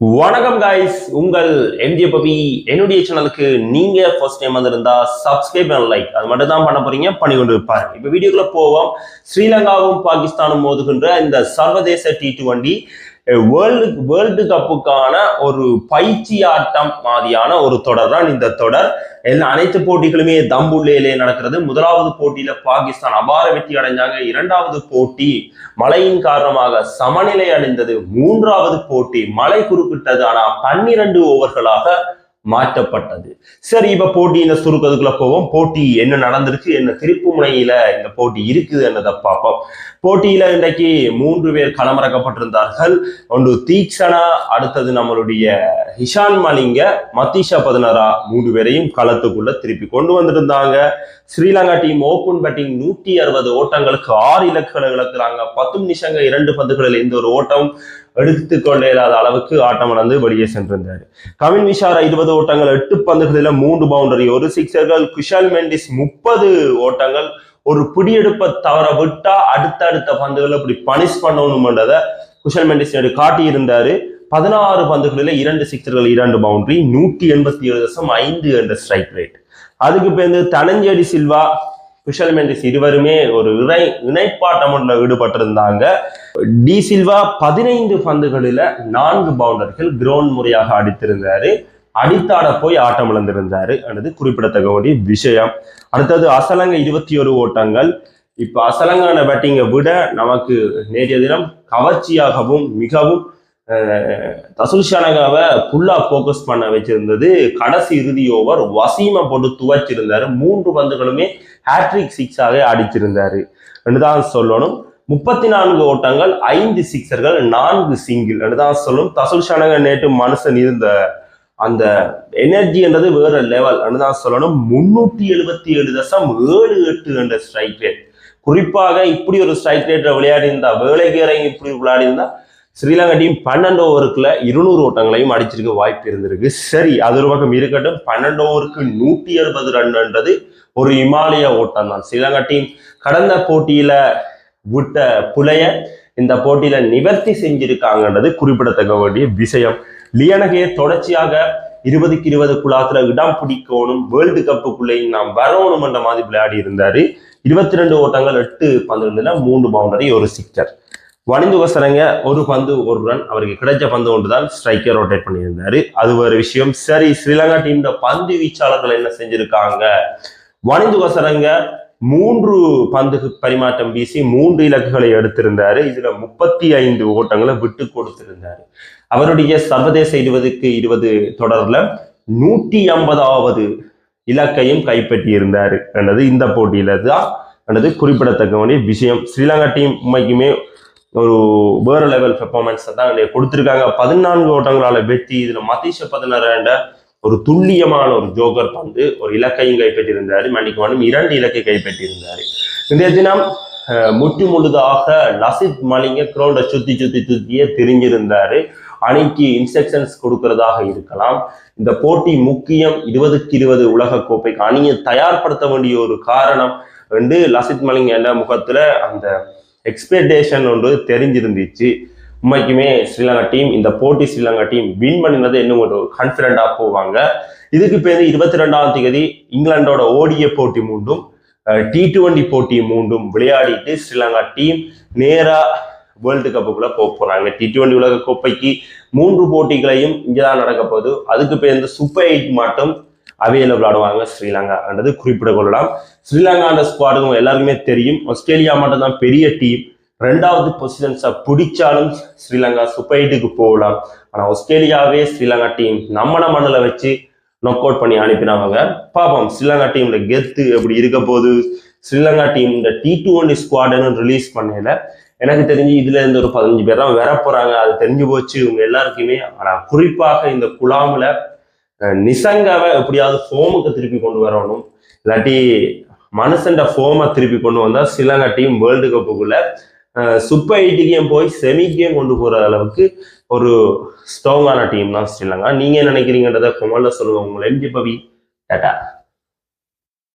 வணக்கம் காய்ஸ் உங்கள் எம்ஜே பபி என்னுடைய சேனலுக்கு நீங்க ஃபர்ஸ்ட் டைம் வந்திருந்தா சப்ஸ்கிரைப் அண்ட் லைக் அது மட்டும் தான் பண்ண போறீங்க பண்ணி கொண்டு பாருங்க. இப்போ வீடியோக்குள்ள போவோம். ஸ்ரீலங்காவும் பாகிஸ்தானும் மோதுகின்ற இந்த சர்வதேச டி டுவெண்டி வேர்ல்டு வேர்ல்டு கப்புக்கான ஒரு பயிற்சி ஆட்டம் மாதிரியான ஒரு தொடர் தான் இந்த தொடர். எல்லா அனைத்து போட்டிகளுமே தம்புள்ளேலே நடக்கிறது. முதலாவது போட்டியில பாகிஸ்தான் அபார வெற்றி அடைஞ்சாங்க. இரண்டாவது போட்டி மழையின் காரணமாக சமநிலை அடைந்தது. மூன்றாவது போட்டி மழை குறுக்கிட்டது. ஆனா பன்னிரண்டு ஓவர்களாக மாற்றப்பட்டது. சரி இப்ப போட்டியின் சுருக்கத்துக்குள்ள போவோம். போட்டி என்ன நடந்திருக்கு என்ன திருப்பு முனையில இந்த போட்டி இருக்குது என்னதை பார்ப்போம். போட்டியில இன்றைக்கு மூன்று பேர் களமிறக்கப்பட்டிருந்தார்கள். ஒன்று தீக்ஷனா அடுத்தது நம்மளுடைய ஹிஷான் மலிங்க மத்தீஷா பதினரா மூன்று பேரையும் களத்துக்குள்ள திருப்பி கொண்டு வந்திருந்தாங்க. ஸ்ரீலங்கா டீம் ஓபன் பேட்டிங் நூற்றி அறுபது ஓட்டங்களுக்கு ஆறு இலக்குகளை இழக்கிறாங்க. பத்து நிமிஷங்க இரண்டு பந்துகளில் இந்த ஒரு ஓட்டம் எடுத்துக்கொள்ள இயலாத அளவுக்கு ஆட்டம் இழந்து வெளியே சென்றிருந்தார். கவின் விஷாரா இருபது ஓட்டங்கள் எட்டு பந்துகளில் மூன்று பவுண்டரி ஒரு சிக்ஸர்கள் குஷால் மெண்டிஸ் முப்பது ஓட்டங்கள் ஒரு பிடியெடுப்பை தவற விட்டா அடுத்தடுத்த பந்துகளை இப்படி பனிஷ் பண்ணணும்ன்றதை குஷல் மெண்டிஸ் நேற்று காட்டியிருந்தாரு. பதினாறு பந்துகளில் இரண்டு சிக்ஸர்கள் இரண்டு பவுண்டரி நூற்றி எண்பத்தி ஏழு தசம் ஐந்து என்ற ஸ்ட்ரைக் ரேட் அதுக்கு பேருந்து தனஞ்சேடி சில்வா குஷல் மெண்டிஸ் இருவருமே ஒரு இணை இணைப்பாட்டம் ஒன்றில் ஈடுபட்டிருந்தாங்க. டி சில்வா பதினைந்து பந்துகளில் நான்கு பவுண்டர்கள் கிரவுண்ட் முறையாக அடித்திருந்தாரு. அடித்தாட போய் ஆட்டம் இழந்திருந்தாரு. என்பது குறிப்பிடத்தக்க வேண்டிய விஷயம். அடுத்தது அசலங்க இருபத்தி ஒரு ஓட்டங்கள். இப்போ அசலங்கான பேட்டிங்கை விட நமக்கு நேற்றைய தினம் கவர்ச்சியாகவும் மிகவும் தசுல் ஃபுல்லாக ஃபோக்கஸ் பண்ண வச்சிருந்தது கடைசி இறுதி ஓவர் வசீமை போட்டு துவச்சிருந்தாரு. மூன்று பந்துகளுமே ஹேட்ரிக் சிக்ஸாக என்று தான் சொல்லணும். முப்பத்தி நான்கு ஓட்டங்கள் ஐந்து சிக்ஸர்கள் நான்கு சிங்கிள் தான் சொல்லணும். தசுல் நேற்று மனுஷன் இருந்த அந்த எனர்ஜின்றது வேற லெவல் தான் சொல்லணும். முன்னூற்றி எழுபத்தி ஏழு தசம் ஏழு எட்டு என்ற ஸ்ட்ரைக் ரேட் குறிப்பாக இப்படி ஒரு ஸ்ட்ரைக் ரேட்டில் விளையாடி இருந்தா வேலைக்கு இப்படி விளையாடி இருந்தால் ஸ்ரீலங்கா டீம் பன்னெண்டு ஓவருக்குள்ள இருநூறு ஓட்டங்களையும் அடிச்சிருக்க வாய்ப்பு இருந்திருக்கு. சரி அது ஒரு பக்கம் இருக்கட்டும். பன்னெண்டு ஓவருக்கு நூற்றி அறுபது ரன்ன்றது ஒரு இமாலய ஓட்டம் தான் ஸ்ரீலங்கா டீம் கடந்த போட்டியில விட்ட புலைய இந்த போட்டியில நிவர்த்தி செஞ்சிருக்காங்கன்றது குறிப்பிடத்தக்க வேண்டிய விஷயம். லியனகையை தொடர்ச்சியாக இருபதுக்கு இருபது குழாத்துல இடம் பிடிக்கணும் வேர்ல்டு கப்புக்குள்ளேயும் நாம் வரணும் என்ற மாதிரி விளையாடி இருந்தாரு. இருபத்தி ரெண்டு ஓட்டங்கள் எட்டு பந்துகள்ல மூன்று பவுண்டரி ஒரு சிக்ஸர் வணிந்து வசரங்க ஒரு பந்து ஒரு ரன் அவருக்கு கிடைச்ச பந்து ஒன்று தான் ஸ்ட்ரைக்கர் ரொட்டேட் பண்ணியிருந்தாரு. அது ஒரு விஷயம். சரி ஸ்ரீலங்கா டீம்ல பந்து வீச்சாளர்கள் என்ன செஞ்சிருக்காங்க? வணிந்து வசரங்க மூன்று பந்து பரிமாற்றம் வீசி மூன்று இலக்குகளை எடுத்திருந்தாரு. இதுல முப்பத்தி ஐந்து ஓட்டங்களை விட்டு கொடுத்திருந்தாரு. அவருடைய சர்வதேச இருபதுக்கு இருபது தொடர்ல நூற்றி ஐம்பதாவது இலக்கையும் கைப்பற்றி இருந்தாரு என்றது இந்த போட்டியில தான் என்றது குறிப்பிடத்தக்க வேண்டிய விஷயம். ஸ்ரீலங்கா டீம் உண்மைக்குமே ஒரு வேற லெவல் பெர்ஃபார்மன்ஸை தான் கொடுத்துருக்காங்க. பதினான்கு ஓட்டங்களால வெற்றி. இதில் மதீஷ பதினாறு ஒரு துல்லியமான ஒரு ஜோகர் பந்து ஒரு இலக்கையும் கைப்பற்றியிருந்தார். மன்னிக்குமானும் இரண்டு இலக்கை கைப்பற்றியிருந்தார். இன்றைய தினம் முற்று முழுதாக லசித் மலிங்க கிரௌண்டை சுத்தி சுத்தி சுத்தியே தெரிஞ்சிருந்தாரு. அணிக்கு இன்ஸ்ட்ரக்ஷன்ஸ் கொடுக்கறதாக இருக்கலாம். இந்த போட்டி முக்கியம் இருபதுக்கு இருபது உலக கோப்பைக்கு அணியை தயார்படுத்த வேண்டிய ஒரு காரணம் வந்து லசித் மலிங்க என்ற முகத்துல அந்த எக்ஸ்பெக்டேஷன் ஒன்று தெரிஞ்சிருந்துச்சு. உண்மைக்குமே ஸ்ரீலங்கா டீம் இந்த போட்டி ஸ்ரீலங்கா டீம் வின் பண்ணினது இன்னும் ஒரு கான்ஃபிடண்டாக போவாங்க. இதுக்கு பேர் இருபத்தி ரெண்டாம் தேதி இங்கிலாண்டோட ஓடிய போட்டி மூண்டும் டி டுவெண்டி போட்டி மூண்டும் விளையாடிட்டு ஸ்ரீலங்கா டீம் நேராக வேர்ல்டு கப்புக்குள்ள போக போறாங்க. டி டுவெண்டி உலக கோப்பைக்கு மூன்று போட்டிகளையும் இங்கே தான் நடக்க போகுது. அதுக்கு பேர் சூப்பர் எயிட் மட்டும் அவைலபிள் ஆடுவாங்க ஸ்ரீலங்கான்றது குறிப்பிட கொள்ளலாம் ஸ்ரீலங்கான்ற ஸ்குவாடுங்க எல்லாருக்குமே தெரியும். ஆஸ்திரேலியா மட்டும்தான் பெரிய டீம் ரெண்டாவது பொசிஷன்ஸை பிடிச்சாலும் ஸ்ரீலங்கா சூப்பர் எயிட்டுக்கு போகலாம். ஆனால் ஆஸ்திரேலியாவே ஸ்ரீலங்கா டீம் நம்மள மண்ணில் வச்சு நொக் அவுட் பண்ணி அனுப்பினாங்க. பார்ப்போம் ஸ்ரீலங்கா டீம்ல கெத்து எப்படி இருக்க போது ஸ்ரீலங்கா டீம் இந்த டி டுவெண்டி ஸ்குவாடுன்னு ரிலீஸ் பண்ணல. எனக்கு தெரிஞ்சு இதுல இருந்து ஒரு பதினஞ்சு பேர் தான் வர போறாங்க அது தெரிஞ்சு போச்சு. இவங்க எல்லாருக்குமே. ஆனா குறிப்பாக இந்த குழாமுல நிசங்காவை எப்படியாவது ஃபோமுக்கு திருப்பி கொண்டு வரணும். இல்லாட்டி மனுஷன் ஃபோமை திருப்பி கொண்டு வந்தால் ஸ்ரீலங்கா டீம் வேர்ல்டு கப்புக்குள்ள சூப்பர் எயிட்டுக்கையும் போய் செமிக்கையும் கொண்டு போகிற அளவுக்கு ஒரு ஸ்ட்ராங்கான டீம் தான் ஸ்ரீலங்கா. நீங்கள் என்ன நினைக்கிறீங்கன்றத கொமல்ல சொல்லுவாங்க உங்களை எம்ஜி பவி டாட்டா